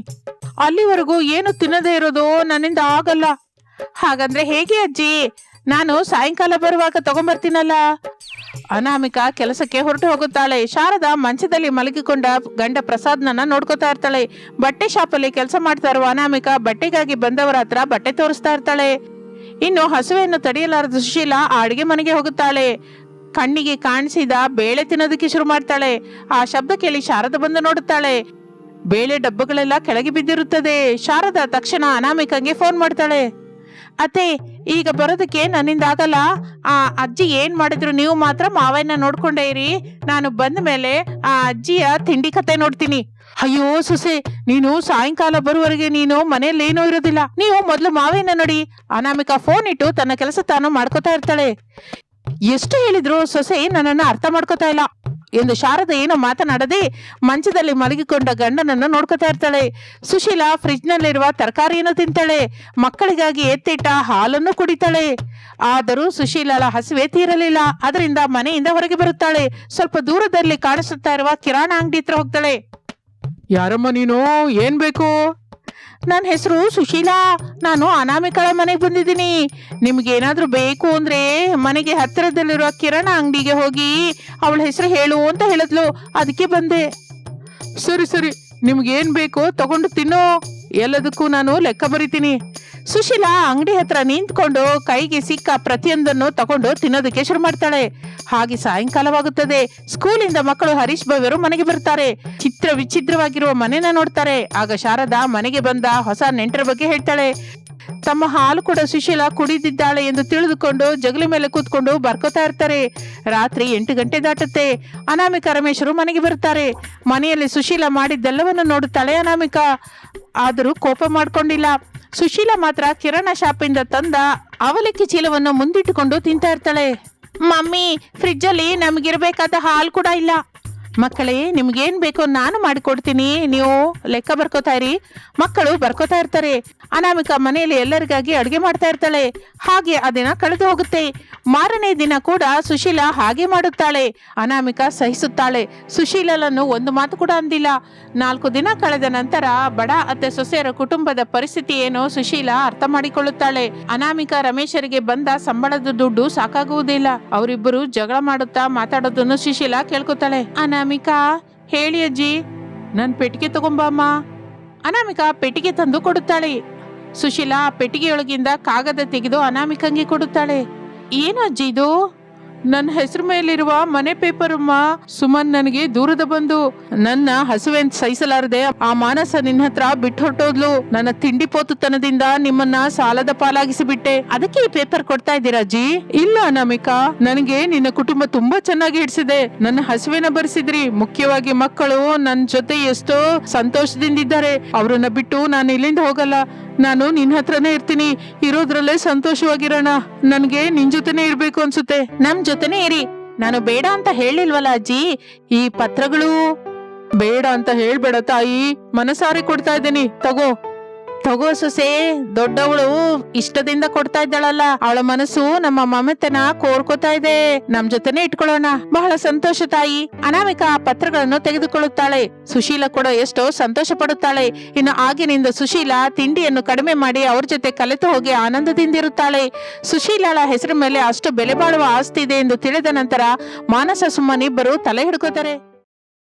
ಅಲ್ಲಿವರೆಗೂ ಏನು ತಿನ್ನದೇ ಇರೋದು ನನ್ನಿಂದ ಆಗಲ್ಲ. ಹಾಗಂದ್ರೆ ಹೇಗೆ ಅಜ್ಜಿ? ನಾನು ಸಾಯಂಕಾಲ ಬರುವಾಗ ತಗೊಂಬರ್ತೀನಲ್ಲ. ಅನಾಮಿಕಾ ಕೆಲಸಕ್ಕೆ ಹೊರಟು ಹೋಗುತ್ತಾಳೆ. ಶಾರದಾ ಮಂಚದಲ್ಲಿ ಮಲಗಿಕೊಂಡ ಗಂಡ ಪ್ರಸಾದ್ನನ್ನ ನೋಡ್ಕೋತಾ ಇರ್ತಾಳೆ. ಬಟ್ಟೆ ಶಾಪಲ್ಲಿ ಕೆಲಸ ಮಾಡ್ತಾ ಇರುವ ಅನಾಮಿಕಾ ಬಟ್ಟೆಗಾಗಿ ಬಂದವರ ಹತ್ರ ಬಟ್ಟೆ ತೋರಿಸ್ತಾ ಇರ್ತಾಳೆ. ಇನ್ನು ಹಸುವೆಯನ್ನು ತಡೆಯಲಾರದ ಸುಶೀಲಾ ಆ ಅಡಿಗೆ ಮನೆಗೆ ಹೋಗುತ್ತಾಳೆ. ಕಣ್ಣಿಗೆ ಕಾಣಿಸಿದ ಬೇಳೆ ತಿನ್ನೋದಕ್ಕೆ ಶುರು ಮಾಡ್ತಾಳೆ. ಆ ಶಬ್ದ ಕೇಳಿ ಶಾರದ ಬಂದು ನೋಡುತ್ತಾಳೆ. ಬೇಳೆ ಡಬ್ಬಗಳೆಲ್ಲ ಕೆಳಗೆ ಬಿದ್ದಿರುತ್ತದೆ. ಶಾರದ ತಕ್ಷಣ ಅನಾಮಿಕಂಗೆ ಫೋನ್ ಮಾಡ್ತಾಳೆ. ಅತ್ತೆ, ಈಗ ಬರೋದಕ್ಕೆ ನನ್ನಿಂದ ಆಗಲ್ಲ. ಆ ಅಜ್ಜಿ ಏನ್ ಮಾಡಿದ್ರು ನೀವು ಮಾತ್ರ ಮಾವಯ್ಯನ ನೋಡ್ಕೊಂಡೇ ಇರಿ. ನಾನು ಬಂದ ಮೇಲೆ ಆ ಅಜ್ಜಿಯ ತಿಂಡಿ ಕತೆ ನೋಡ್ತೀನಿ. ಅಯ್ಯೋ ಸೊಸೆ, ನೀನು ಸಾಯಂಕಾಲ ಬರುವವರೆಗೆ ನೀನು ಮನೆಯಲ್ಲಿ ಏನೂ ಇರೋದಿಲ್ಲ. ನೀವು ಮೊದಲು ಮಾವೇನ ನೋಡಿ. ಅನಾಮಿಕಾ ಫೋನ್ ಇಟ್ಟು ತನ್ನ ಕೆಲಸ ತಾನು ಮಾಡ್ಕೋತಾ ಇರ್ತಾಳೆ. ಎಷ್ಟು ಹೇಳಿದ್ರು ಸೊಸೆ ನನ್ನನ್ನ ಅರ್ಥ ಮಾಡ್ಕೋತಾ ಇಲ್ಲ. ಎಂದು ಶಾರದ ಏನೋ ಮಾತನಾಡದೆ ಮಂಚದಲ್ಲಿ ಮಲಗಿಕೊಂಡ ಗಂಡನನ್ನು ನೋಡ್ಕೋತಾ ಇರ್ತಾಳೆ. ಸುಶೀಲಾ ಫ್ರಿಜ್ನಲ್ಲಿರುವ ತರಕಾರಿಯನ್ನು ತಿಂತಾಳೆ. ಮಕ್ಕಳಿಗಾಗಿ ಎತ್ತಿಟ್ಟ ಹಾಲನ್ನು ಕುಡಿತಾಳೆ. ಆದರೂ ಸುಶೀಲಳ ಹಸಿವೆ ತೀರಲಿಲ್ಲ. ಅದರಿಂದ ಮನೆಯಿಂದ ಹೊರಗೆ ಬರುತ್ತಾಳೆ. ಸ್ವಲ್ಪ ದೂರದಲ್ಲಿ ಕಾಣಿಸುತ್ತಾ ಇರುವ ಕಿರಾಣ ಅಂಗಡಿ ಹತ್ರ ಹೋಗ್ತಾಳೆ. ಯಾರಮ್ಮ ನೀನು? ಏನು ಬೇಕು? ನನ್ನ ಹೆಸರು ಸುಶೀಲಾ. ನಾನು ಅನಾಮಿಕಳ ಮನೆಗೆ ಬಂದಿದ್ದೀನಿ. ನಿಮ್ಗೆ ಏನಾದ್ರೂ ಬೇಕು ಅಂದ್ರೆ ಮನೆಗೆ ಹತ್ತಿರದಲ್ಲಿರುವ ಕಿರಣ ಅಂಗಡಿಗೆ ಹೋಗಿ ಅವಳ ಹೆಸರು ಹೇಳು ಅಂತ ಹೇಳಿದ್ಲು. ಅದಕ್ಕೆ ಬಂದೆ. ಸರಿ ಸರಿ. ನಿಮ್ಗೆ ಏನ್ ಬೇಕು ತಗೊಂಡು ತಿನ್ನು. ಎಲ್ಲದಕ್ಕೂ ನಾನು ಲೆಕ್ಕ ಬರಿತೀನಿ. ಸುಶೀಲಾ ಅಂಗಡಿ ಹತ್ರ ನಿಂತ್ಕೊಂಡು ಕೈಗೆ ಸಿಕ್ಕ ಪ್ರತಿಯೊಂದನ್ನು ತಗೊಂಡು ತಿನ್ನೋದಕ್ಕೆ ಶುರು ಮಾಡ್ತಾಳೆ. ಹಾಗೆ ಸಾಯಂಕಾಲವಾಗುತ್ತದೆ. ಸ್ಕೂಲಿಂದ ಮಕ್ಕಳು ಹರೀಶ್ ಭವ್ಯರು ಮನೆಗೆ ಬರ್ತಾರೆ. ಚಿತ್ರ ವಿಚಿತ್ರವಾಗಿರುವ ಮನೆನ ನೋಡ್ತಾರೆ. ಆಗ ಶಾರದಾ ಮನೆಗೆ ಬಂದ ಹೊಸ ನೆಂಟರ ಬಗ್ಗೆ ಹೇಳ್ತಾಳೆ. ತಮ್ಮ ಹಾಲು ಕೂಡ ಸುಶೀಲ ಕುಡಿದಿದ್ದಾಳೆ ಎಂದು ತಿಳಿದುಕೊಂಡು ಜಗಲಿ ಮೇಲೆ ಕೂತ್ಕೊಂಡು ಬರ್ಕೋತಾ ಇರ್ತಾರೆ. ರಾತ್ರಿ ಎಂಟು ಗಂಟೆ ದಾಟುತ್ತೆ. ಅನಾಮಿಕ ರಮೇಶರು ಮನೆಗೆ ಬರ್ತಾರೆ ಮನೆಯಲ್ಲಿ ಸುಶೀಲ ಮಾಡಿದ್ದೆಲ್ಲವನ್ನು ನೋಡುತ್ತಾಳೆ ಅನಾಮಿಕ. ಆದರೂ ಕೋಪ ಮಾಡಿಕೊಂಡಿಲ್ಲ. ಸುಶೀಲ ಮಾತ್ರ ಕಿರಣ ಶಾಪಿಂದ ತಂದ ಅವಲಕ್ಕಿ ಚೀಲವನ್ನು ಮುಂದಿಟ್ಟುಕೊಂಡು ತಿಂತಾ ಇರ್ತಾಳೆ. ಮಮ್ಮಿ ಫ್ರಿಜ್ಜಲ್ಲಿ ನಮಗಿರ್ಬೇಕಾದ ಹಾಲು ಕೂಡ ಇಲ್ಲ. ಮಕ್ಕಳೇ, ನಿಮ್ಗೇನ್ ಬೇಕೋ ನಾನು ಮಾಡಿಕೊಡ್ತೀನಿ. ನೀವು ಲೆಕ್ಕ ಬರ್ಕೋತಾ ಇರಿ. ಮಕ್ಕಳು ಬರ್ಕೋತಾ ಇರ್ತಾರೆ. ಅನಾಮಿಕ ಮನೆಯಲ್ಲಿ ಎಲ್ಲರಿಗಾಗಿ ಅಡುಗೆ ಮಾಡ್ತಾ ಇರ್ತಾಳೆ. ಹಾಗೆ ಆ ದಿನ ಕಳೆದು ಹೋಗುತ್ತೆ. ಮಾರನೇ ದಿನ ಕೂಡ ಸುಶೀಲ ಹಾಗೆ ಮಾಡುತ್ತಾಳೆ. ಅನಾಮಿಕ ಸಹಿಸುತ್ತಾಳೆ. ಸುಶೀಲನನ್ನು ಒಂದು ಮಾತು ಕೂಡ ಅಂದಿಲ್ಲ. ನಾಲ್ಕು ದಿನ ಕಳೆದ ನಂತರ ಬಡ ಅತ್ತೆ ಸೊಸೆಯರ ಕುಟುಂಬದ ಪರಿಸ್ಥಿತಿ ಏನೋ ಸುಶೀಲ ಅರ್ಥ ಮಾಡಿಕೊಳ್ಳುತ್ತಾಳೆ. ಅನಾಮಿಕ ರಮೇಶರಿಗೆ ಬಂದ ಸಂಬಳದ ದುಡ್ಡು ಸಾಕಾಗುವುದಿಲ್ಲ. ಅವರಿಬ್ಬರು ಜಗಳ ಮಾಡುತ್ತಾ ಮಾತಾಡೋದನ್ನು ಸುಶೀಲ ಕೇಳ್ಕೊತಾಳೆ. ಅನಾಮಿಕಾ ಹೇಳಿ ಅಜ್ಜಿ. ನನ್ನ ಪೆಟ್ಟಿಗೆ ತಗೊಂಬಮ್ಮ ಅನಾಮಿಕಾ ಪೆಟ್ಟಿಗೆ ತಂದು ಕೊಡುತ್ತಾಳೆ. ಸುಶೀಲಾ ಪೆಟ್ಟಿಗೆಯೊಳಗಿಂದ ಕಾಗದ ತೆಗೆದು ಅನಾಮಿಕಂಗೆ ಕೊಡುತ್ತಾಳೆ. ಏನು ಅಜ್ಜಿ ಇದು? ನನ್ನ ಹೆಸರು ಮೇಲಿರುವ ಮನೆ ಪೇಪರ್ ಅಮ್ಮ ಸುಮನ್ ನನಗೆ ದೂರದ ಬಂದು ನನ್ನ ಹಸುವೆನ್ ಸಹಿಸಲಾರದೆ ಆ ಮಾನಸ ನಿನ್ನ ಹತ್ರ ಬಿಟ್ಟು ಹೊರಟೋದ್ಲು. ನನ್ನ ತಿಂಡಿ ಪೋತುತನದಿಂದ ನಿಮ್ಮನ್ನ ಸಾಲದ ಪಾಲಾಗಿಸಿ ಬಿಟ್ಟೆ ಅದಕ್ಕೆ ಈ ಪೇಪರ್ ಕೊಡ್ತಾ ಇದ್ದೀರಾ ಅಜ್ಜಿ? ಇಲ್ಲ ನಮಿಕಾ ನನಗೆ ನಿನ್ನ ಕುಟುಂಬ ತುಂಬಾ ಚೆನ್ನಾಗಿ ಹಿಡಿಸಿದೆ ನನ್ನ ಹಸುವೆನ ಬರೆಸಿದ್ರಿ. ಮುಖ್ಯವಾಗಿ ಮಕ್ಕಳು ನನ್ನ ಜೊತೆ ಎಷ್ಟೋ ಸಂತೋಷದಿಂದಿದ್ದಾರೆ ಅವರನ್ನ ಬಿಟ್ಟು ನಾನು ಇಲ್ಲಿಂದ ಹೋಗಲ್ಲ. ನಾನು ನಿನ್ ಹತ್ರನೇ ಇರ್ತೀನಿ. ಇರೋದ್ರಲ್ಲೇ ಸಂತೋಷವಾಗಿರೋಣ. ನನ್ಗೆ ನಿನ್ ಜೊತೆನೇ ಇರ್ಬೇಕು ಅನ್ಸುತ್ತೆ. ನಮ್ ಜೊತೆನೇ ಇರಿ. ನಾನು ಬೇಡ ಅಂತ ಹೇಳಿಲ್ವಲ್ಲ ಅಜ್ಜಿ? ಈ ಪತ್ರಗಳು ಬೇಡ ಅಂತ ಹೇಳ್ಬೇಡ ತಾಯಿ. ಮನಸಾರೆ ಕೊಡ್ತಾ ಇದ್ದೀನಿ. ತಗೋ. ತಗೋ ಸೊಸೆ, ದೊಡ್ಡವಳು ಇಷ್ಟದಿಂದ ಕೊಡ್ತಾ ಇದ್ದಾಳಲ್ಲ. ಅವಳ ಮನಸ್ಸು ನಮ್ಮ ಮಮತೆನ ಕೋರ್ಕೋತಾ ಇದೆ. ನಮ್ ಜೊತೆನೆ ಇಟ್ಕೊಳ್ಳೋಣ. ಬಹಳ ಸಂತೋಷ ತಾಯಿ. ಅನಾಮಿಕ ಆ ಪತ್ರಗಳನ್ನು ತೆಗೆದುಕೊಳ್ಳುತ್ತಾಳೆ. ಸುಶೀಲ ಕೂಡ ಎಷ್ಟೋ ಸಂತೋಷ ಪಡುತ್ತಾಳೆ. ಇನ್ನು ಆಗಿನಿಂದ ಸುಶೀಲ ತಿಂಡಿಯನ್ನು ಕಡಿಮೆ ಮಾಡಿ ಅವ್ರ ಜೊತೆ ಕಲೆತು ಹೋಗಿ ಆನಂದದಿಂದಿರುತ್ತಾಳೆ. ಸುಶೀಲಳ ಹೆಸರು ಮೇಲೆ ಅಷ್ಟು ಬೆಲೆ ಬಾಳುವ ಆಸ್ತಿ ಇದೆ ಎಂದು ತಿಳಿದ ನಂತರ ಮಾನಸ ಸುಮ್ಮನಿಬ್ಬರು ತಲೆ ಹಿಡ್ಕೋತಾರೆ.